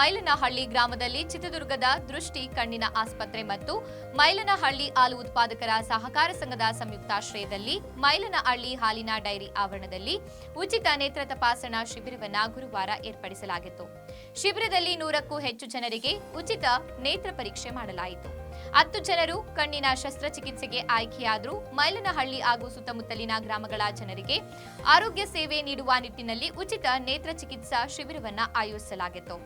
ಮೈಲನಹಳ್ಳಿ ಗ್ರಾಮದಲ್ಲಿ ಚಿತ್ರದುರ್ಗದ ದೃಷ್ಟಿ ಕಣ್ಣಿನ ಆಸ್ಪತ್ರೆ ಮತ್ತು ಮೈಲನಹಳ್ಳಿ ಹಾಲು ಉತ್ಪಾದಕರ ಸಹಕಾರ ಸಂಘದ ಸಂಯುಕ್ತಾಶ್ರಯದಲ್ಲಿ ಮೈಲನಹಳ್ಳಿ ಹಾಲಿನ ಡೈರಿ ಆವರಣದಲ್ಲಿ ಉಚಿತ ನೇತ್ರ ತಪಾಸಣಾ ಶಿಬಿರವನ್ನ ಗುರುವಾರ ಏರ್ಪಡಿಸಲಾಗಿತ್ತು. ಶಿಬಿರದಲ್ಲಿ ನೂರಕ್ಕೂ ಹೆಚ್ಚು ಜನರಿಗೆ ಉಚಿತ ನೇತ್ರ ಪರೀಕ್ಷೆ ಮಾಡಲಾಯಿತು. ಹತ್ತು ಜನರು ಕಣ್ಣಿನ ಶಸ್ತ್ರಚಿಕಿತ್ಸೆಗೆ ಆಯ್ಕೆಯಾದರೂ ಮೈಲನಹಳ್ಳಿ ಹಾಗೂ ಸುತ್ತಮುತ್ತಲಿನ ಗ್ರಾಮಗಳ ಜನರಿಗೆ ಆರೋಗ್ಯ ಸೇವೆ ನೀಡುವ ನಿಟ್ಟಿನಲ್ಲಿ ಉಚಿತ ನೇತ್ರ ಚಿಕಿತ್ಸಾ ಶಿಬಿರವನ್ನು ಆಯೋಜಿಸಲಾಗಿತ್ತು.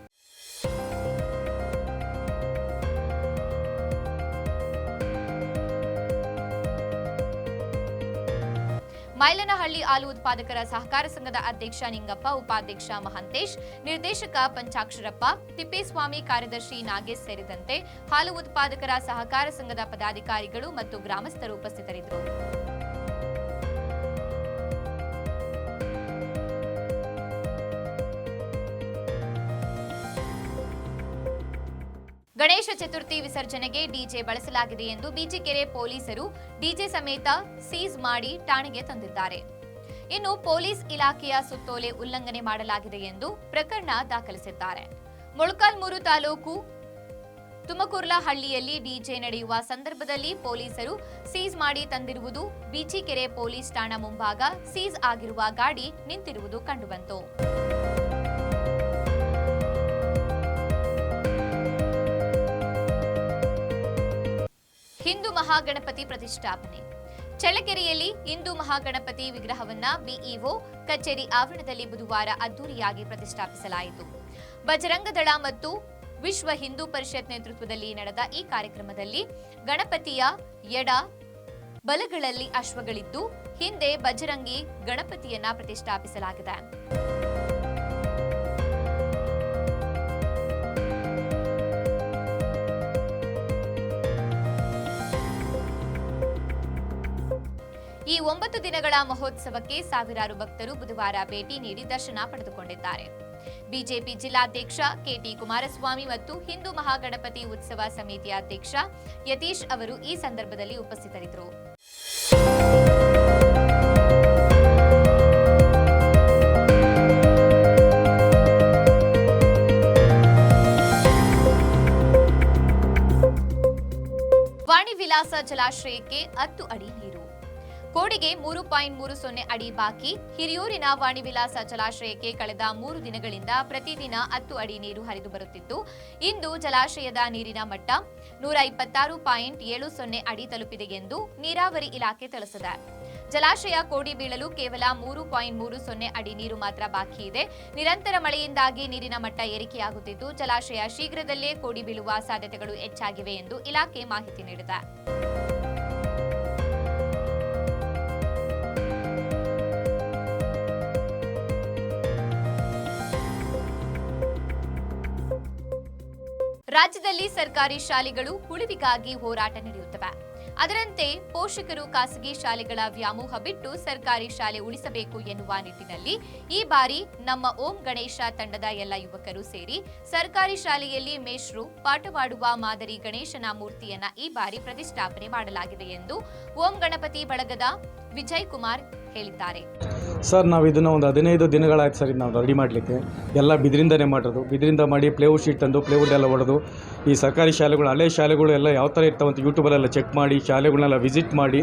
ಮೈಲನಹಳ್ಳಿ ಹಾಲು ಉತ್ಪಾದಕರ ಸಹಕಾರ ಸಂಘದ ಅಧ್ಯಕ್ಷ ನಿಂಗಪ್ಪ, ಉಪಾಧ್ಯಕ್ಷ ಮಹಂತೇಶ್, ನಿರ್ದೇಶಕ ಪಂಚಾಕ್ಷರಪ್ಪ, ತಿಪ್ಪೇಸ್ವಾಮಿ ಕಾರ್ಯದರ್ಶಿ ನಾಗೇಶ್ ಸೇರಿದಂತೆ ಹಾಲು ಉತ್ಪಾದಕರ ಸಹಕಾರ ಸಂಘದ ಪದಾಧಿಕಾರಿಗಳು ಮತ್ತು ಗ್ರಾಮಸ್ಥರು ಉಪಸ್ಥಿತರಿದ್ದರು. ಗಣೇಶ ಚತುರ್ಥಿ ವಿಸರ್ಜನೆಗೆ ಡಿಜೆ ಬಳಸಲಾಗಿದೆ ಎಂದು ಬೀಚಿಕೆರೆ ಪೊಲೀಸರು ಡಿಜೆ ಸಮೇತ ಸೀಸ್ ಮಾಡಿ ಠಾಣೆಗೆ ತಂದಿದ್ದಾರೆ. ಇನ್ನು ಪೊಲೀಸ್ ಇಲಾಖೆಯ ಸುತ್ತೋಲೆ ಉಲ್ಲಂಘನೆ ಮಾಡಲಾಗಿದೆ ಎಂದು ಪ್ರಕರಣ ದಾಖಲಿಸಿದ್ದಾರೆ. ಮೊಳಕಾಲ್ಮೂರು ತಾಲೂಕು ತುಮಕೂರ್ಲಹಳ್ಳಿಯಲ್ಲಿ ಡಿಜೆ ನಡೆಯುವ ಸಂದರ್ಭದಲ್ಲಿ ಪೊಲೀಸರು ಸೀಸ್ ಮಾಡಿ ತಂದಿರುವುದು ಬೀಚಿಕೆರೆ ಪೊಲೀಸ್ ಠಾಣಾ ಮುಂಭಾಗ ಸೀಸ್ ಆಗಿರುವ ಗಾಡಿ ನಿಂತಿರುವುದು ಕಂಡುಬಂತು. ಹಿಂದೂ ಮಹಾಗಣಪತಿ ಪ್ರತಿಷ್ಠಾಪನೆ. ಚಳ್ಳಕೆರೆಯಲ್ಲಿ ಹಿಂದೂ ಮಹಾಗಣಪತಿ ವಿಗ್ರಹವನ್ನ ಬಿಇಒ ಕಚೇರಿ ಆವರಣದಲ್ಲಿ ಬುಧವಾರ ಅದ್ದೂರಿಯಾಗಿ ಪ್ರತಿಷ್ಠಾಪಿಸಲಾಯಿತು. ಬಜರಂಗದಳ ಮತ್ತು ವಿಶ್ವ ಹಿಂದೂ ಪರಿಷತ್ ನೇತೃತ್ವದಲ್ಲಿ ನಡೆದ ಈ ಕಾರ್ಯಕ್ರಮದಲ್ಲಿ ಗಣಪತಿಯ ಎಡ ಬಲಗಳಲ್ಲಿ ಅಶ್ವಗಳಿದ್ದು, ಹಿಂದೆ ಬಜರಂಗಿ ಗಣಪತಿಯನ್ನ ಪ್ರತಿಷ್ಠಾಪಿಸಲಾಗಿದೆ. ಈ ಒಂಬತ್ತು ದಿನಗಳ ಮಹೋತ್ಸವಕ್ಕೆ ಸಾವಿರಾರು ಭಕ್ತರು ಬುಧವಾರ ಭೇಟಿ ನೀಡಿ ದರ್ಶನ ಪಡೆದುಕೊಂಡಿದ್ದಾರೆ. ಬಿಜೆಪಿ ಜಿಲ್ಲಾಧ್ಯಕ್ಷ ಕೆಟಿ ಕುಮಾರಸ್ವಾಮಿ ಮತ್ತು ಹಿಂದೂ ಮಹಾಗಣಪತಿ ಉತ್ಸವ ಸಮಿತಿಯ ಅಧ್ಯಕ್ಷ ಯತೀಶ್ ಅವರು ಈ ಸಂದರ್ಭದಲ್ಲಿ ಉಪಸ್ಥಿತರಿದ್ದರು. ವಾಣಿ ವಿಲಾಸ ಜಲಾಶಯಕ್ಕೆ ಹತ್ತು ಅಡಿ ನೀರು. ಕೋಡಿಗೆ ಮೂರು ಪಾಯಿಂಟ್ ಮೂರು ಸೊನ್ನೆ ಅಡಿ ಬಾಕಿ ಹಿರಿಯೂರಿನ ವಾಣಿವಿಲಾಸ ಜಲಾಶಯಕ್ಕೆ ಕಳೆದ ಮೂರು ದಿನಗಳಿಂದ ಪ್ರತಿದಿನ ಹತ್ತು ಅಡಿ ನೀರು ಹರಿದು ಬರುತ್ತಿತ್ತು. ಇಂದು ಜಲಾಶಯದ ನೀರಿನ ಮಟ್ಟ ನೂರ ಇಪ್ಪತ್ತಾರು ಪಾಯಿಂಟ್ ಏಳು ಸೊನ್ನೆ ಅಡಿ ತಲುಪಿದೆ ಎಂದು ನೀರಾವರಿ ಇಲಾಖೆ ತಿಳಿಸಿದೆ. ಜಲಾಶಯ ಕೋಡಿ ಬೀಳಲು ಕೇವಲ ಮೂರು ಪಾಯಿಂಟ್ ಮೂರು ಸೊನ್ನೆ ಅಡಿ ನೀರು ಮಾತ್ರ ಬಾಕಿ ಇದೆ. ನಿರಂತರ ಮಳೆಯಿಂದಾಗಿ ನೀರಿನ ಮಟ್ಟ ಏರಿಕೆಯಾಗುತ್ತಿದ್ದು, ಜಲಾಶಯ ಶೀಘ್ರದಲ್ಲೇ ಕೋಡಿ ಬೀಳುವ ಸಾಧ್ಯತೆಗಳು ಹೆಚ್ಚಾಗಿವೆ ಎಂದು ಇಲಾಖೆ ಮಾಹಿತಿ ನೀಡಿದೆ. ರಾಜ್ಯದಲ್ಲಿ ಸರ್ಕಾರಿ ಶಾಲೆಗಳು ಉಳಿವಿಗಾಗಿ ಹೋರಾಟ ನಡೆಯುತ್ತವೆ. ಅದರಂತೆ ಪೋಷಕರು ಖಾಸಗಿ ಶಾಲೆಗಳ ವ್ಯಾಮೋಹ ಬಿಟ್ಟು ಸರ್ಕಾರಿ ಶಾಲೆ ಉಳಿಸಬೇಕು ಎನ್ನುವ ನಿಟ್ಟಿನಲ್ಲಿ ಈ ಬಾರಿ ನಮ್ಮ ಓಂ ಗಣೇಶ ತಂಡದ ಎಲ್ಲ ಯುವಕರು ಸೇರಿ ಸರ್ಕಾರಿ ಶಾಲೆಯಲ್ಲಿ ಮೇಷ್ರು ಪಾಠವಾಡುವ ಮಾದರಿ ಗಣೇಶನ ಮೂರ್ತಿಯನ್ನ ಈ ಬಾರಿ ಪ್ರತಿಷ್ಠಾಪನೆ ಮಾಡಲಾಗಿದೆ ಎಂದು ಓಂ ಗಣಪತಿ ಬಳಗದ ವಿಜಯ್ ಕುಮಾರ್ ಹೇಳಿದ್ದಾರೆ. ಸರ್, ನಾವು ಇದನ್ನು ಒಂದು ಹದಿನೈದು ದಿನಗಳಾಯ್ತು ಸರ್ ಇದು ನಾವು ರೆಡಿ ಮಾಡಲಿಕ್ಕೆ. ಎಲ್ಲ ಬಿದಿರಿಂದನೇ ಮಾಡಿರೋದು. ಬಿದಿರಿಂದ ಮಾಡಿ ಪ್ಲೇವುಡ್ ಶೀಟ್ ತಂದು ಪ್ಲೇವುಡ್ ಎಲ್ಲ ಹೊಡೆದು, ಈ ಸರ್ಕಾರಿ ಶಾಲೆಗಳು, ಹಳೆ ಶಾಲೆಗಳು ಎಲ್ಲ ಯಾವ ಥರ ಇರ್ತಾವಂತ ಯೂಟ್ಯೂಬಲ್ಲೆಲ್ಲ ಚೆಕ್ ಮಾಡಿ ಶಾಲೆಗಳನ್ನೆಲ್ಲ ವಿಸಿಟ್ ಮಾಡಿ,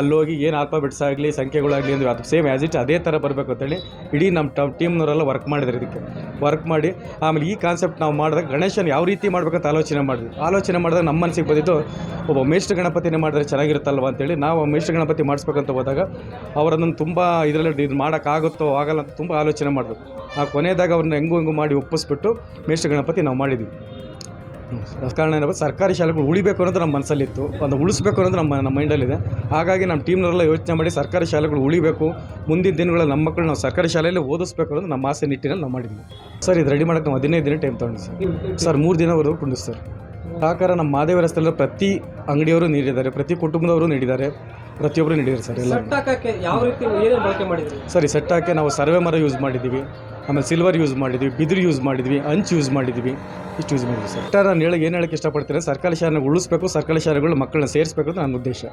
ಅಲ್ಲೋಗಿ ಏನು ಆಲ್ಫಾಬೆಟ್ಸ್ ಆಗಲಿ, ಸಂಖ್ಯೆಗಳಾಗಲಿ ಅಂದರೆ ಅದು ಸೇಮ್ ಆ್ಯಸ್ ಇಟ್ ಅದೇ ಥರ ಬರಬೇಕು ಅಂತೇಳಿ ಇಡೀ ನಮ್ಮ ಟ ಟೀಮ್ನವರೆಲ್ಲ ವರ್ಕ್ ಮಾಡಿದ್ರು ಇದಕ್ಕೆ. ವರ್ಕ್ ಮಾಡಿ, ಆಮೇಲೆ ಈ ಕಾನ್ಸೆಪ್ಟ್ ನಾವು ಮಾಡಿದಾಗ ಗಣೇಶನ ಯಾವ ರೀತಿ ಮಾಡ್ಬೇಕಂತ ಆಲೋಚನೆ ಮಾಡಿದ್ವಿ. ಆಲೋಚನೆ ಮಾಡಿದಾಗ ನಮ್ಮ ಮನಸ್ಸಿಗೆ ಬಂದಿದ್ದು, ಒಬ್ಬ ಮೇಷ್ಟ್ರ ಗಣಪತಿನೇ ಮಾಡಿದ್ರೆ ಚೆನ್ನಾಗಿರುತ್ತಲ್ವ ಅಂತೇಳಿ ನಾವು ಮೇಷ್ಟ್ರ ಗಣಪತಿ ಮಾಡಿಸ್ಬೇಕಂತ ಹೋದಾಗ ಅವರನ್ನು ತುಂಬ ಇದರಲ್ಲಿ ಇದು ಮಾಡೋಕ್ಕಾಗುತ್ತೋ ಆಗಲ್ಲ ಅಂತ ತುಂಬ ಆಲೋಚನೆ ಮಾಡಿದ್ರು ಆ ಕೊನೆಯದಾಗ ಅವ್ರನ್ನ ಹೆಂಗು ಹೆಂಗೂ ಮಾಡಿ ಒಪ್ಪಿಸ್ಬಿಟ್ಟು ಮೇಷ್ಟ್ರ ಗಣಪತಿ ನಾವು ಮಾಡಿದ್ವಿ. ಕಾರಣ ಏನಪ್ಪ, ಸರ್ಕಾರಿ ಶಾಲೆಗಳು ಉಳಿಬೇಕು ಅನ್ನೋದು ನಮ್ಮ ಮನಸ್ಸಲ್ಲಿತ್ತು ಒಂದು ಉಳಿಸ್ಬೇಕು ಅನ್ನೋದು ನಮ್ಮ ನಮ್ಮ ಮೈಂಡಲ್ಲಿದೆ. ಹಾಗಾಗಿ ನಮ್ಮ ಟೀಮ್ನವರೆಲ್ಲ ಯೋಚನೆ ಮಾಡಿ ಸರ್ಕಾರಿ ಶಾಲೆಗಳು ಉಳಿಬೇಕು. ಮುಂದಿನ ದಿನಗಳಲ್ಲಿ ನಮ್ಮ ಮಕ್ಕಳು ನಾವು ಸರ್ಕಾರಿ ಶಾಲೆಯಲ್ಲಿ ಓದಿಸ್ಬೇಕು ಅನ್ನೋದು ನಮ್ಮ ಆಸೆ ನಿಟ್ಟಿನಲ್ಲಿ ನಾವು ಮಾಡಿದ್ವಿ. ಸರ್, ಇದು ರೆಡಿ ಮಾಡೋಕ್ಕೆ ನಾವು ಹದಿನೈದು ದಿನ ಟೈಮ್ ತೊಗೊಂಡು ಸರ್. ಸರ್, ಮೂರು ದಿನವರೆಗೂ ಕುಂಡಿಸ್ ಸರ್ ಸಹಕಾರ ನಮ್ಮ ಮಾದೇವ ರಸ್ತೆಯಲ್ಲಿ ಪ್ರತಿ ಅಂಗಡಿಯವರು ನೀಡಿದ್ದಾರೆ, ಪ್ರತಿ ಕುಟುಂಬದವರು ನೀಡಿದ್ದಾರೆ. ಪ್ರತಿಯೊಬ್ಬರು ನೀಡಿದ್ದಾರೆ ಸರ್ ಎಲ್ಲ. ಸೆಟ್ ಹಾಕಕ್ಕೆ ಯಾವ ರೀತಿ ಏನೇನು ಬಳಕೆ ಮಾಡಿದ್ರಿ? ಸರಿ ಸೆಟ್ ಹಾಕಿ ನಾವು ಸರ್ವೆ ಮರ ಯೂಸ್ ಮಾಡಿದ್ದೀವಿ ಆಮೇಲೆ ಸಿಲ್ವರ್ ಯೂಸ್ ಮಾಡಿದ್ವಿ ಬಿದಿರು ಯೂಸ್ ಮಾಡಿದ್ವಿ ಅಂಚು ಯೂಸ್ ಮಾಡಿದ್ವಿ ಇಷ್ಟು ಯೂಸ್ ಮಾಡಿದ್ವಿ ಸರ್. ನಾನು ಹೇಳಿ ಏನು ಹೇಳಕ್ಕೆ ಇಷ್ಟಪಡ್ತೀನಿ ಸರ್ಕಾರಿ ಶಾಲೆನ ಉಳಿಸ್ಬೇಕು ಸರ್ಕಾರಿ ಶಾಲೆಗಳು ಮಕ್ಕಳನ್ನ ಸೇರಿಸ್ಬೇಕು ಅಂತ ನನ್ನ ಉದ್ದೇಶ.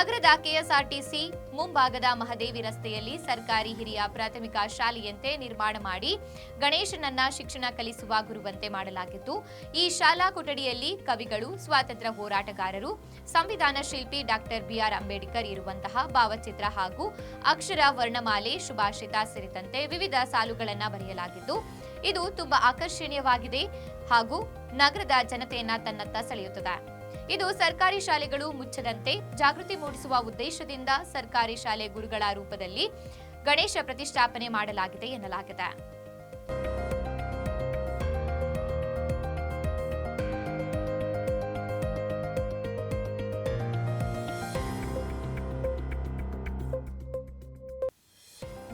ನಗರದ ಕೆಎಸ್ಆರ್ಟಿಸಿ ಮುಂಭಾಗದ ಮಹದೇವಿ ರಸ್ತೆಯಲ್ಲಿ ಸರ್ಕಾರಿ ಹಿರಿಯ ಪ್ರಾಥಮಿಕ ಶಾಲೆಯಂತೆ ನಿರ್ಮಾಣ ಮಾಡಿ ಗಣೇಶನನ್ನ ಶಿಕ್ಷಣ ಕಲಿಸುವ ಗುರುವಂತೆ ಮಾಡಲಾಗಿತ್ತು. ಈ ಶಾಲಾ ಕೊಠಡಿಯಲ್ಲಿ ಕವಿಗಳು, ಸ್ವಾತಂತ್ರ್ಯ ಹೋರಾಟಗಾರರು, ಸಂವಿಧಾನ ಶಿಲ್ಪಿ ಡಾಕ್ಟರ್ ಬಿಆರ್ ಅಂಬೇಡ್ಕರ್ ಇರುವಂತಹ ಭಾವಚಿತ್ರ ಹಾಗೂ ಅಕ್ಷರ ವರ್ಣಮಾಲೆ ಶುಭಾಷಿತ ಸೇರಿದಂತೆ ವಿವಿಧ ಸಾಲುಗಳನ್ನು ಬರೆಯಲಾಗಿದ್ದು, ಇದು ತುಂಬಾ ಆಕರ್ಷಣೀಯವಾಗಿದೆ ಹಾಗೂ ನಗರದ ಜನತೆಯನ್ನ ತನ್ನತ್ತ ಸೆಳೆಯುತ್ತದೆ. ಇದು ಸರ್ಕಾರಿ ಶಾಲೆಗಳು ಮುಚ್ಚದಂತೆ ಜಾಗೃತಿ ಮೂಡಿಸುವ ಉದ್ದೇಶದಿಂದ ಸರ್ಕಾರಿ ಶಾಲೆ ಗುರುಗಳ ರೂಪದಲ್ಲಿ ಗಣೇಶ ಪ್ರತಿಷ್ಠಾಪನೆ ಮಾಡಲಾಗಿದೆ ಎನ್ನಲಾಗಿದೆ.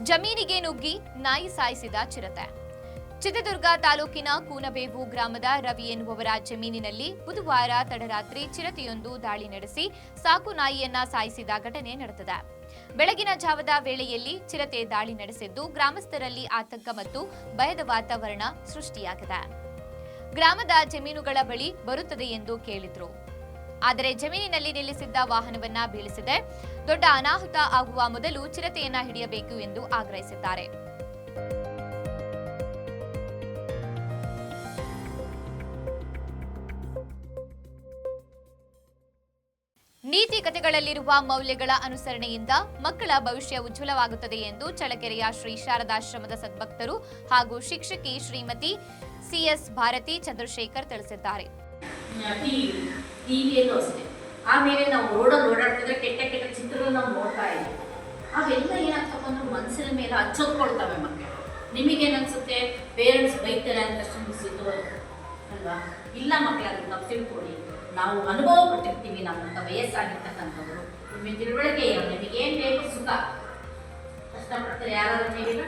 ಜಮೀನಿಗೆ ನುಗ್ಗಿ ನಾಯಿ ಸಾಯಿಸಿದ ಚಿರತೆ. ಚಿತ್ರದುರ್ಗ ತಾಲೂಕಿನ ಕೂನಬೇವು ಗ್ರಾಮದ ರವಿ ಎನ್ನುವವರ ಜಮೀನಿನಲ್ಲಿ ಬುಧವಾರ ತಡರಾತ್ರಿ ಚಿರತೆಯೊಂದು ದಾಳಿ ನಡೆಸಿ ಸಾಕು ನಾಯಿಯನ್ನ ಸಾಯಿಸಿದ ಘಟನೆ ನಡೆದಿದೆ. ಬೆಳಗಿನ ಜಾವದ ವೇಳೆಯಲ್ಲಿ ಚಿರತೆ ದಾಳಿ ನಡೆಸಿದ್ದು ಗ್ರಾಮಸ್ಥರಲ್ಲಿ ಆತಂಕ ಮತ್ತು ಭಯದ ವಾತಾವರಣ ಸೃಷ್ಟಿಯಾಗಿದೆ. ಗ್ರಾಮದ ಜಮೀನುಗಳ ಬಳಿ ಬರುತ್ತದೆ ಎಂದು ಕೇಳಿದ್ರು. ಆದರೆ ಜಮೀನಿನಲ್ಲಿ ನಿಲ್ಲಿಸಿದ್ದ ವಾಹನವನ್ನ ಬೀಳಿಸಿದೆ. ದೊಡ್ಡ ಅನಾಹುತ ಆಗುವ ಮೊದಲು ಚಿರತೆಯನ್ನ ಹಿಡಿಯಬೇಕು ಎಂದು ಆಗ್ರಹಿಸಿದ್ದಾರೆ. ನೀತಿ ಕಥೆಗಳಲ್ಲಿರುವ ಮೌಲ್ಯಗಳ ಅನುಸರಣೆಯಿಂದ ಮಕ್ಕಳ ಭವಿಷ್ಯ ಉಜ್ವಲವಾಗುತ್ತದೆ ಎಂದು ಚಳಕೆರೆಯ ಶ್ರೀ ಶಾರದಾಶ್ರಮದ ಸದ್ಭಕ್ತರು ಹಾಗೂ ಶಿಕ್ಷಕಿ ಶ್ರೀಮತಿ ಸಿಎಸ್ ಭಾರತಿ ಚಂದ್ರಶೇಖರ್ ತಿಳಿಸಿದ್ದಾರೆ. ಆಮೇಲೆ ನಾವು ರೋಡಲ್ಲಿ ಓಡಾಡ್ತಿದ್ರೆ ಕೆಟ್ಟ ಕೆಟ್ಟ ಚಿತ್ರಗಳು ನಾವು ನೋಡ್ತಾ ಇದ್ದೀವಿ. ಅವೆಲ್ಲ ಏನಾಗ್ತಪ್ಪ ಅಂದ್ರೆ ಮನಸ್ಸಿನ ಮೇಲೆ ಹಚ್ಚೋದ್ಕೊಳ್ತವೆ ಮಕ್ಕಳು. ನಿಮಗೇನನ್ಸುತ್ತೆ? ಪೇರೆಂಟ್ಸ್ ಬೈತಾರೆ ಅಂತ ಸಿದ್ದು ಅಲ್ವಾ? ಇಲ್ಲ ಮಕ್ಕಳ ನಾವು ತಿಳ್ಕೊಳ್ಳಿ. ನಾವು ಅನುಭವ ಪಟ್ಟಿರ್ತೀವಿ ನಮ್ಮಂಥ ವಯಸ್ಸಾಗಿರ್ತಕ್ಕಂಥವ್ರು. ನಿಮಗೆ ತಿಳುವಳಿಕೆ ನಿಮಗೆ ನಿಮಗೇನು ಬೇಕು ಸುಖ? ಕಷ್ಟಪಡ್ತಾರೆ ಯಾರಾದ್ರೂ ನೀವಿಲ್ಲ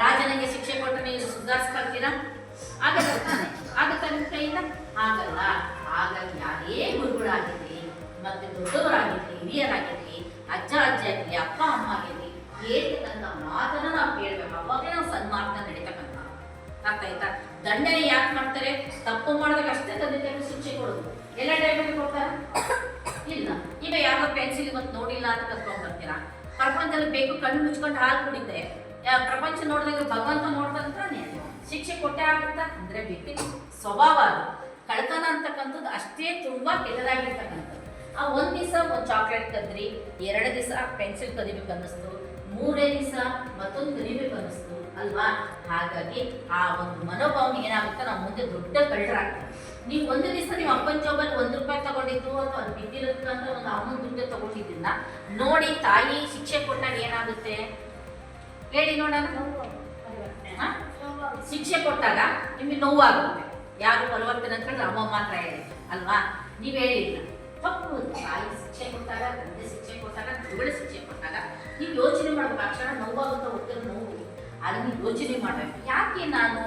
ರಾಜನಿಗೆ ಶಿಕ್ಷೆ ಕೊಟ್ಟು ನೀವು ಸುಧಾರಿಸ್ಕೊಳ್ತೀರಾ ಆಗಲ್ಲ ಆಗುತ್ತಾ ನಿಮ್ಮ ಕೈಯಿಂದ ಆಗಲ್ಲ ಹಾಗಾಗಿ ಯಾರೇ ಗುರುಗಳಾಗಿರ್ಲಿ, ಮತ್ತೆ ದೊಡ್ಡವರಾಗಿರ್ಲಿ, ಹಿರಿಯರಾಗಿರ್ಲಿ, ಅಜ್ಜ ಅಜ್ಜ ಆಗಿರ್ಲಿ ಅಪ್ಪ, ಅಮ್ಮ ಆಗಿರ್ಲಿ ಹೇಳ್ತಕ್ಕಂಥ ಮಾತನ್ನ ನಾವು ಕೇಳ್ಬೇಕು? ಅವಾಗಲೇ ನಾವು ಸನ್ಮಾರ್ಗ ನಡೀತಕ್ಕಂಥ ಅರ್ಥ ಆಯ್ತಾ? ದಂಡನೆ ಯಾಕೆ ಮಾಡ್ತಾರೆ? ತಪ್ಪು ಮಾಡಿದಾಗ ಅಷ್ಟೇ ತಂದೆ ಶಿಕ್ಷೆ ಕೊಡೋದು. ಎಲ್ಲ ಟೈಮಲ್ಲಿ ಕೊಡ್ತಾರ? ಇಲ್ಲ. ಈಗ ಯಾವ ಪೆನ್ಸಿಲ್ ಇವತ್ತು ನೋಡಿಲ್ಲ ಅಂತ ಕರ್ಕೊಂಡ್ ಬರ್ತೀರಾ? ಪ್ರಪಂಚದಲ್ಲಿ ಬೇಕು, ಕಣ್ಣು ಮುಚ್ಕೊಂಡು ಹಾಲು ಕುಡಿತೆ ಪ್ರಪಂಚ ನೋಡಿದಾಗ ಭಗವಂತ ನೋಡ್ತಾನೆ ಶಿಕ್ಷೆ ಕೊಟ್ಟೆ ಆಗುತ್ತಾ? ಅಂದ್ರೆ ಬಿಟ್ಟಿ ಸ್ವಭಾವ ಅದು. ಕಳ್ತನ ಅಂತಕ್ಕಂಥದ್ದು ಅಷ್ಟೇ ತುಂಬಾ ಕೆಟ್ಟದಾಗಿರ್ತಕ್ಕಂಥದ್ದು. ಆ ಒಂದ್ ದಿವಸ ಒಂದು ಚಾಕ್ಲೇಟ್ ಕದ್ರಿ, ಎರಡು ದಿವಸ ಪೆನ್ಸಿಲ್ ಕದಿಬೇಕು ಅನ್ನಿಸ್ತು ಮೂರನೇ ದಿವಸ ಮತ್ತೊಂದು ಕದಿಬೇಕು ಅನ್ನಿಸ್ತು, ಅಲ್ವಾ? ಹಾಗಾಗಿ ಆ ಒಂದು ಮನೋಭಾವನೆ ಏನಾಗುತ್ತೆ? ನಾವು ಮುಂದೆ ದೊಡ್ಡ ಕಳ್ಳರಾಗ್ತದೆ ನೀವು ಒಂದು ದಿವಸ ನೀವು ಅಪ್ಪನ ಜೋಬಲ್ಲಿ ಒಂದು ರೂಪಾಯಿ ತಗೊಂಡಿದ್ದು ಅಥವಾ ಅದು ಅಂತ ಒಂದು ಅಮ್ಮನ ದುಡ್ಡು ತಗೊಂಡಿದ್ದಿಲ್ಲ, ನೋಡಿ ತಾಯಿ ಶಿಕ್ಷೆ ಕೊಟ್ಟಾಗ ಏನಾಗುತ್ತೆ? ಹೇಳಿ ನೋಡೋಣ? ಶಿಕ್ಷೆ ಕೊಟ್ಟಾಗ ನಿಮಗೆ ನೋವಾಗುತ್ತೆ. ಯಾರು ಬಲವರ್ತನೆ ಅಂತ ಹೇಳಿದ್ರೆ ಅಮ್ಮ ಮಾತ್ರ ಹೇಳಿ, ಅಲ್ವಾ? ನೀವು ಹೇಳಿಲ್ಲ. ತಪ್ಪು ತಾಯಿ ಶಿಕ್ಷೆ ಕೊಟ್ಟಾಗ, ತಂದೆ ಶಿಕ್ಷೆ ಕೊಟ್ಟಾಗ, ಗುರುಗಳ ಶಿಕ್ಷೆ ಕೊಟ್ಟಾಗ ನೀವು ಯೋಚನೆ ಮಾಡಬೇಕು ಆ ಕ್ಷಣ ನೋವಾಗುತ್ತಾ ಹೋಗ್ತಾರೆ ನೋವು. ಅದನ್ನು ಯೋಚನೆ ಮಾಡಬೇಕು. ಯಾಕೆ ನಾನು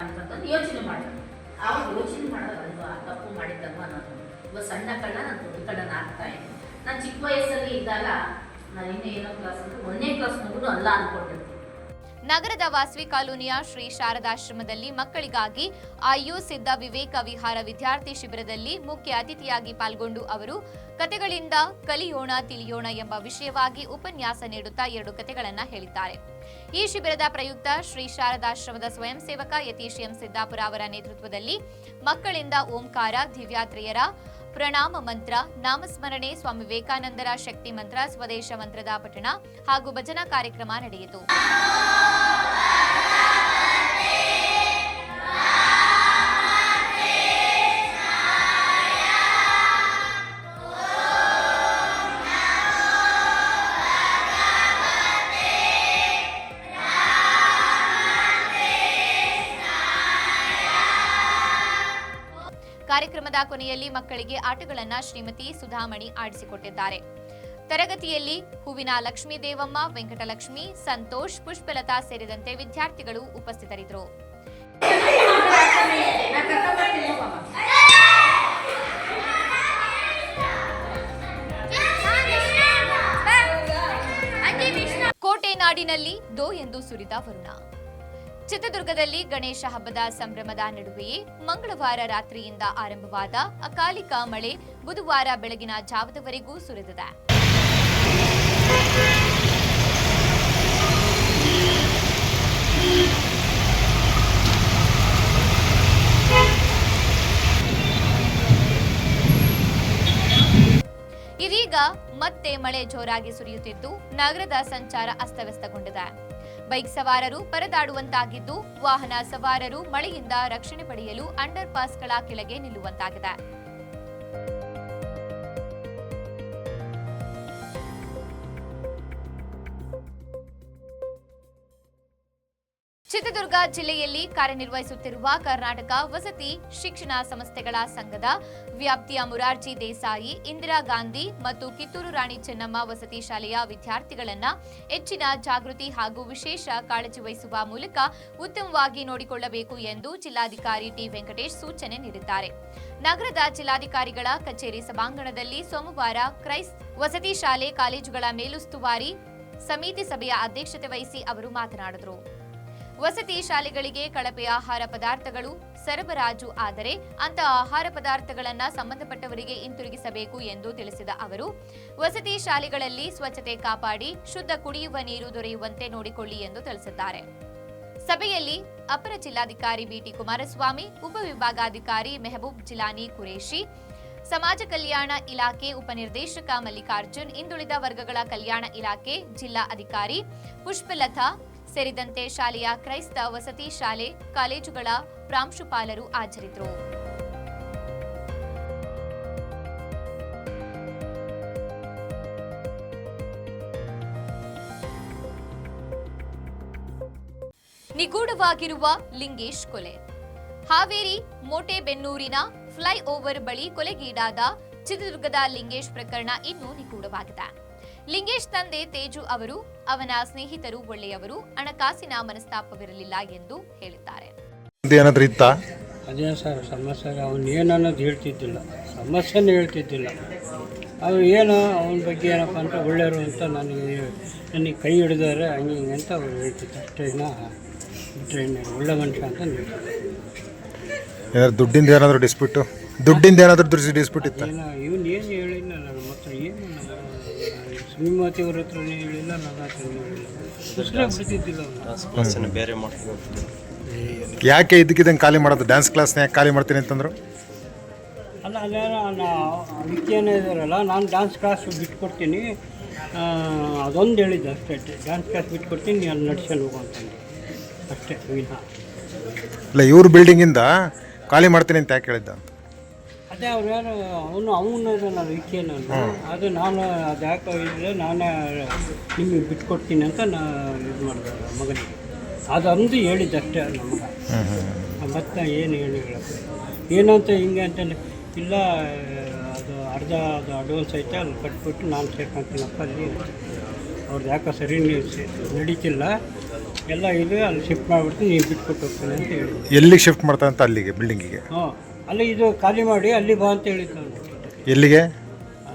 ಅಂತಂದ್ರೆ ಅಂತಂದು ಯೋಚನೆ ಮಾಡಬೇಕು? ಆವಾಗ ಯೋಚನೆ ಮಾಡೋದಲ್ವಾ? ತಪ್ಪು ಮಾಡಿದ್ದಲ್ವಾ ನಾನು ಇವಾಗ ಸಣ್ಣ ಕಳ್ಳ ನಾನು ದೊಡ್ಡ ಕಳ್ಳನ ಆಗ್ತಾ ಇದ್ದೀನಿ. ನಾನು ಚಿಕ್ಕ ವಯಸ್ಸಲ್ಲಿ ಇದ್ದಾಗ ನಾನು ಇನ್ನೂ ಏನೋ ಕ್ಲಾಸ್ ಅಂದ್ರೆ ಒಂದನೇ ಕ್ಲಾಸ್ ಮಗುನು ಅಲ್ಲ ಅನ್ಕೊಂಡಿರ್ತೀನಿ ನಗರದ ವಾಸವಿ ಕಾಲೋನಿಯ ಶ್ರೀ ಶಾರದಾಶ್ರಮದಲ್ಲಿ ಮಕ್ಕಳಿಗಾಗಿ ಆಯೋಜಿಸಿದ್ದ ವಿವೇಕ ವಿಹಾರ ವಿದ್ಯಾರ್ಥಿ ಶಿಬಿರದಲ್ಲಿ ಮುಖ್ಯ ಅತಿಥಿಯಾಗಿ ಪಾಲ್ಗೊಂಡು ಅವರು, ಕತೆಗಳಿಂದ ಕಲಿಯೋಣ ತಿಳಿಯೋಣ ಎಂಬ ವಿಷಯವಾಗಿ ಉಪನ್ಯಾಸ ನೀಡುತ್ತಾ ಎರಡು ಕತೆಗಳನ್ನು ಹೇಳಿದ್ದಾರೆ. ಈ ಶಿಬಿರದ ಪ್ರಯುಕ್ತ ಶ್ರೀ ಶಾರದಾಶ್ರಮದ ಸ್ವಯಂ ಸೇವಕ ಯತೀಶ್ ಎಂ. ಸಿದ್ದಾಪುರ ಅವರ ನೇತೃತ್ವದಲ್ಲಿ ಮಕ್ಕಳಿಂದ ಓಂಕಾರ, ದಿವ್ಯಾತ್ರೆಯರ ಪ್ರಣಾಮ ಮಂತ್ರ ನಾಮಸ್ಮರಣೆ ಸ್ವಾಮಿ ವಿವೇಕಾನಂದರ ಶಕ್ತಿ ಮಂತ್ರ ಸ್ವದೇಶ ಮಂತ್ರದ ಪಠಣ ಹಾಗೂ ಭಜನಾ ಕಾರ್ಯಕ್ರಮ ನಡೆಯಿತು. ಕೊನೆಯಲ್ಲಿ ಮಕ್ಕಳಿಗೆ ಆಟಗಳನ್ನ ಶ್ರೀಮತಿ ಸುಧಾಮಣಿ ಆಡಿಸಿಕೊಟ್ಟಿದ್ದಾರೆ. ತರಗತಿಯಲ್ಲಿ ಹೂವಿನ ಲಕ್ಷ್ಮೀ ದೇವಮ್ಮ ವೆಂಕಟಲಕ್ಷ್ಮಿ ಸಂತೋಷ್ ಪುಷ್ಪಲತಾ ಸೇರಿದಂತೆ ವಿದ್ಯಾರ್ಥಿಗಳು ಉಪಸ್ಥಿತರಿದ್ದರು. ಕೋಟೆ ನಾಡಿನಲ್ಲಿ ದೋ ಎಂದು ಸುರಿದ ವರುಣ. ಚಿತ್ರದುರ್ಗದಲ್ಲಿ ಗಣೇಶ ಹಬ್ಬದ ಸಂಭ್ರಮದ ನಡುವೆಯೇ ಮಂಗಳವಾರ ರಾತ್ರಿಯಿಂದ ಆರಂಭವಾದ ಅಕಾಲಿಕ ಮಳೆ ಬುಧವಾರ ಬೆಳಗಿನ ಜಾವದವರೆಗೂ ಸುರಿದಿದೆ. ಇದೀಗ ಮತ್ತೆ ಮಳೆ ಜೋರಾಗಿ ಸುರಿಯುತ್ತಿದ್ದು ನಗರದ ಸಂಚಾರ ಅಸ್ತವ್ಯಸ್ತಗೊಂಡಿದೆ. ಬೈಕ್ ಸವಾರರು ಪರದಾಡುವಂತಾಗಿದ್ದು ವಾಹನ ಸವಾರರು ಮಳೆಯಿಂದ ರಕ್ಷಣೆ ಪಡೆಯಲು ಅಂಡರ್ ಪಾಸ್ಗಳ ಕೆಳಗೆ ನಿಲ್ಲುವಂತಾಗಿದೆ. ಚಿತ್ರದುರ್ಗ ಜಿಲ್ಲೆಯಲ್ಲಿ ಕಾರ್ಯನಿರ್ವಹಿಸುತ್ತಿರುವ ಕರ್ನಾಟಕ ವಸತಿ ಶಿಕ್ಷಣ ಸಂಸ್ಥೆಗಳ ಸಂಘದ ವ್ಯಾಪ್ತಿಯ ಮುರಾರ್ಜಿ ದೇಸಾಯಿ, ಇಂದಿರಾ ಗಾಂಧಿ ಮತ್ತು ಕಿತ್ತೂರು ರಾಣಿ ಚೆನ್ನಮ್ಮ ವಸತಿ ಶಾಲೆಯ ವಿದ್ಯಾರ್ಥಿಗಳನ್ನು ಹೆಚ್ಚಿನ ಜಾಗೃತಿ ಹಾಗೂ ವಿಶೇಷ ಕಾಳಜಿ ವಹಿಸುವ ಮೂಲಕ ಉತ್ತಮವಾಗಿ ನೋಡಿಕೊಳ್ಳಬೇಕು ಎಂದು ಜಿಲ್ಲಾಧಿಕಾರಿ ಟಿ ವೆಂಕಟೇಶ್ ಸೂಚನೆ ನೀಡಿದ್ದಾರೆ. ನಗರದ ಜಿಲ್ಲಾಧಿಕಾರಿಗಳ ಕಚೇರಿ ಸಭಾಂಗಣದಲ್ಲಿ ಸೋಮವಾರ ಕ್ರೈಸ್ಟ್ ವಸತಿ ಶಾಲೆ ಕಾಲೇಜುಗಳ ಮೇಲುಸ್ತುವಾರಿ ಸಮಿತಿ ಸಭೆಯ ಅಧ್ಯಕ್ಷತೆ ವಹಿಸಿ ಅವರು ಮಾತನಾಡಿದರು. ವಸತಿ ಶಾಲೆಗಳಿಗೆ ಕಳಪೆ ಆಹಾರ ಪದಾರ್ಥಗಳು, ಸರಬರಾಜು ಆದರೆ ಅಂತ ಆಹಾರ ಪದಾರ್ಥಗಳನ್ನ ಸಂಬಂಧಪಟ್ಟವರಿಗೆ ಹಿಂತಿರುಗಿಸಬೇಕು ಎಂದು ತಿಳಿಸಿದ ಅವರು, ವಸತಿ ಶಾಲೆಗಳಲ್ಲಿ ಸ್ವಚ್ಛತೆ ಕಾಪಾಡಿ, ಶುದ್ಧ ಕುಡಿಯುವ ನೀರು ದೊರೆಯುವಂತೆ ನೋಡಿಕೊಳ್ಳಿ ಎಂದು ತಿಳಿಸಿದ್ದಾರೆ. ಸಭೆಯಲ್ಲಿ ಅಪರ ಜಿಲ್ಲಾಧಿಕಾರಿ ಬಿಟಿ ಕುಮಾರಸ್ವಾಮಿ ಉಪವಿಭಾಗಾಧಿಕಾರಿ ಮೆಹಬೂಬ್ ಜಿಲಾನಿ ಕುರೇಶಿ ಸಮಾಜ ಕಲ್ಯಾಣ ಇಲಾಖೆ ಉಪನಿರ್ದೇಶಕ ಮಲ್ಲಿಕಾರ್ಜುನ್, ಹಿಂದುಳಿದ ವರ್ಗಗಳ ಕಲ್ಯಾಣ ಇಲಾಖೆ ಜಿಲ್ಲಾ ಅಧಿಕಾರಿ ಪುಷ್ಪಲತಾ ಸೇರಿದಂತೆ ಶಾಲೆಯ ಕ್ರೈಸ್ತ ವಸತಿ ಶಾಲೆ, ಕಾಲೇಜುಗಳ ಪ್ರಾಂಶುಪಾಲರು ಹಾಜರಿದ್ದರು. ನಿಗೂಢವಾಗಿರುವ ಲಿಂಗೇಶ್ ಕೊಲೆ. ಹಾವೇರಿ, ಮೋಟೆಬೆನ್ನೂರಿನ ಫ್ಲೈಓವರ್ ಬಳಿ ಕೊಲೆಗೀಡಾದ ಚಿತ್ರದುರ್ಗದ ಲಿಂಗೇಶ್ ಪ್ರಕರಣ ಇನ್ನೂ ನಿಗೂಢವಾಗಿದೆ. ಲಿಂಗೇಶ್ ತಂದೆ ತೇಜು ಅವರು ಅವನ ಸ್ನೇಹಿತರು ಒಳ್ಳೆಯವರು ಹಣಕಾಸಿನ ಮನಸ್ತಾಪವಿರಲಿಲ್ಲ ಎಂದು ಹೇಳಿದ್ದಾರೆ. ಏನಾದ್ರೂ ಇತ್ತಾ? ಅದೇ ಸರ್ ಸಮಸ್ಯೆ ಅವನು ಏನು ಅನ್ನೋದು ಹೇಳ್ತಿದ್ದಿಲ್ಲ. ಸಮಸ್ಯೆನೇ ಹೇಳ್ತಿದ್ದಿಲ್ಲ. ಅವ್ರು ಏನು ಅವನ ಬಗ್ಗೆ ಏನಪ್ಪ ಅಂತ ಒಳ್ಳೆಯವರು ಅಂತ ನನಗೆ ನನಗೆ ಕೈ ಹಿಡಿದಾರೆ ಹಂಗೆ ಹಿಂಗೆ ಅಂತ ಅವ್ರು ಹೇಳ್ತಿದ್ದೆ. ಟ್ರೈನ ಇನ್ನ ಬಿಟ್ಟರೆ ಒಳ್ಳೆ ಮನುಷ್ಯ ಅಂತ ಹೇಳ್ತಿದ್ದೆ. ಏನಾದ್ರು ದುಡ್ಡಿಂದ ಏನಾದರೂ ಡಿಸ್ಪ್ಯೂಟು ದುಡ್ಡಿಂದ ಏನಾದರೂ ಡಿಸ್ಪ್ಯೂಟ್ ಇತ್ತು? ಏನೋ ಇವನು ಏನು ಸುಮಿಮತಿ ಅವ್ರ ಹತ್ರನೇ ಹೇಳಿಲ್ಲ ನನ್ನ ಹತ್ರನೇ ಬೇರೆ ಮಾಡ್ಕೊಂಡು ಯಾಕೆ ಇದಕ್ಕಿದಂಗೆ ಖಾಲಿ ಮಾಡೋದು? ಡ್ಯಾನ್ಸ್ ಕ್ಲಾಸ್ನ ಯಾಕೆ ಖಾಲಿ ಮಾಡ್ತೀನಿ ಅಂತಂದ್ರು? ಅಲ್ಲ ಅಲ್ಲ ವಿದ್ಯೆನೇ ಇದಾರಲ್ಲ ನಾನು ಡ್ಯಾನ್ಸ್ ಕ್ಲಾಸ್ ಬಿಟ್ಕೊಡ್ತೀನಿ. ಅದೊಂದು ಹೇಳಿದ್ದೆ ಅಷ್ಟೇ ಡ್ಯಾನ್ಸ್ ಕ್ಲಾಸ್ ಬಿಟ್ಕೊಡ್ತೀನಿ ನೀನು ಅಲ್ಲಿ ನಡ್ಸ್ಕೊಂಡು ಹೋಗು ಅಂತಂದು ಅಷ್ಟೇ ವಿನಃ. ಇಲ್ಲ ಇವ್ರ ಬಿಲ್ಡಿಂಗಿಂದ ಖಾಲಿ ಮಾಡ್ತೀನಿ ಅಂತ ಯಾಕೆ ಹೇಳಿದ್ದ? ಅಂತ ಅದೇ ಅವ್ರು ಯಾರು ಅವನು ಅವನು ನಾನು ವಿದ್ಯೆನ ಅದು ನಾನು ಅದು ಯಾಕೋ ಇದ್ರೆ ನಾನೇ ನಿಮಗೆ ಬಿಟ್ಕೊಡ್ತೀನಿ ಅಂತ ನಾ ಇದು ಮಾಡಿದೆ ಮಗನಿಗೆ. ಅದೊಂದು ಹೇಳಿದ್ದೆ ಅಷ್ಟೇ ನಮ್ಗೆ ಮತ್ತೆ ಏನು ಹೇಳಿ ಹೇಳಕ್ಕೆ ಏನಂತ ಹಿಂಗೆ ಅಂತ ಇಲ್ಲ ಅದು ಅರ್ಧ ಅದು ಅಡ್ವಾನ್ಸ್ ಐತೆ ಅಲ್ಲಿ ಕಟ್ಬಿಟ್ಟು ನಾನು ಸೇರ್ಕೊಂತೀನಪ್ಪ ಅಲ್ಲಿ. ಅವ್ರದ್ದು ಯಾಕೋ ಸರಿ ನಡೀತಿಲ್ಲ. ಎಲ್ಲ ಇದೆ ಅಲ್ಲಿ ಶಿಫ್ಟ್ ಮಾಡಿಬಿಟ್ಟು ನೀವು ಬಿಟ್ಕೊಟ್ಟು ಹೋಗ್ತೀನಿ ಅಂತ ಹೇಳಿ ಎಲ್ಲಿಗೆ ಶಿಫ್ಟ್ ಮಾಡ್ತಾ ಅಂತ ಅಲ್ಲಿಗೆ ಬಿಲ್ಡಿಂಗಿಗೆ ಹ್ಞೂ ಅಲ್ಲಿ ಇದು ಖಾಲಿ ಮಾಡಿ ಅಲ್ಲಿ ಬಾ ಅಂತ ಹೇಳಿದ್ದು. ಎಲ್ಲಿಗೆ? ಆ,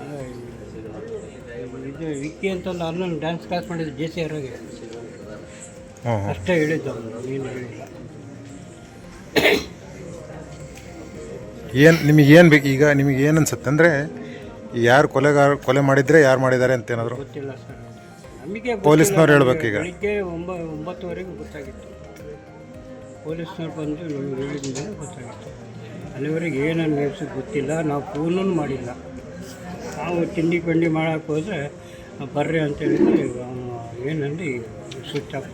ಇದು ವಿಕ್ಕಿ ಅಂತ ನಾನು ಡ್ಯಾನ್ಸ್ ಕ್ಲಾಸ್ ಮಾಡಿದ್ದು ಜೆ ಸಿ ಹ್ಞೂ ಹ್ಞೂ ಅಷ್ಟೇ ಹೇಳಿದ್ದು ಅವನು ಹೇಳಿಲ್ಲ. ಏನು ನಿಮಗೆ ಏನು ಬೇಕು ಈಗ? ನಿಮಗೆ ಏನು ಅನ್ಸುತ್ತೆ? ಅಂದರೆ ಯಾರು ಕೊಲೆಗಾರ ಕೊಲೆ ಮಾಡಿದರೆ ಯಾರು ಮಾಡಿದ್ದಾರೆ ಅಂತ ಏನಾದರೂ? ಗೊತ್ತಿಲ್ಲ ಸರ್. ನಮಗೆ ಪೊಲೀಸ್ನವ್ರು ಹೇಳ್ಬೇಕು ಈಗ. ಬೆಳಿಗ್ಗೆ ಒಂಬ ಒಂಬತ್ತುವರೆಗೂ ಗೊತ್ತಾಗಿತ್ತು. ಪೊಲೀಸ್ನವ್ರು ಬಂದು ನಮ್ಗೆ ಹೇಳಿದ ಗೊತ್ತಾಗಿತ್ತು. ಅಲ್ಲಿವರೆಗೆ ಏನೇನು ನಿಲ್ಸೋದು ಗೊತ್ತಿಲ್ಲ, ನಾವು ಫೋನೂ ಮಾಡಿಲ್ಲ. ನಾವು ತಿಂಡಿ ಪಂಡಿ ಮಾಡೋಕ್ಕೆ ಹೋದರೆ ಬರ್ರಿ ಅಂತ ಹೇಳಿದ್ರೆ ಅವನು ಏನಂದು ಸ್ವಿಚ್ ಆಫ್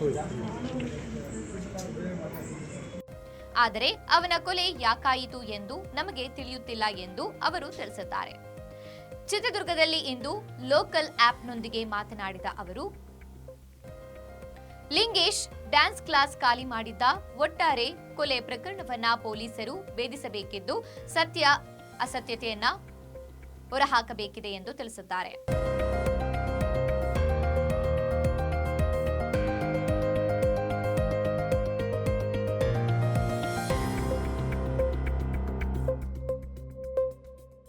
ಆದರೆ ಅವನ ಕೊಲೆ ಯಾಕಾಯಿತು ಎಂದು ನಮಗೆ ತಿಳಿಯುತ್ತಿಲ್ಲ ಎಂದು ಅವರು ತಿಳಿಸುತ್ತಾರೆ ಚಿತ್ರದುರ್ಗದಲ್ಲಿ ಇಂದು ಲೋಕಲ್ ಆಪ್ನೊಂದಿಗೆ ಮಾತನಾಡಿದ ಅವರು ಲಿಂಗೇಶ್ ಡ್ಯಾನ್ಸ್ ಕ್ಲಾಸ್ ಖಾಲಿ ಮಾಡಿದ್ದ ಒಟ್ಟಾರೆ ಕೊಲೆ ಪ್ರಕರಣವನ್ನ ಪೊಲೀಸರು ಭೇದಿಸಬೇಕಿದ್ದು ಸತ್ಯ ಅಸತ್ಯತೆಯನ್ನ ಹೊರಹಾಕಬೇಕಿದೆ ಎಂದು ತಿಳಿಸಿದ್ದಾರೆ.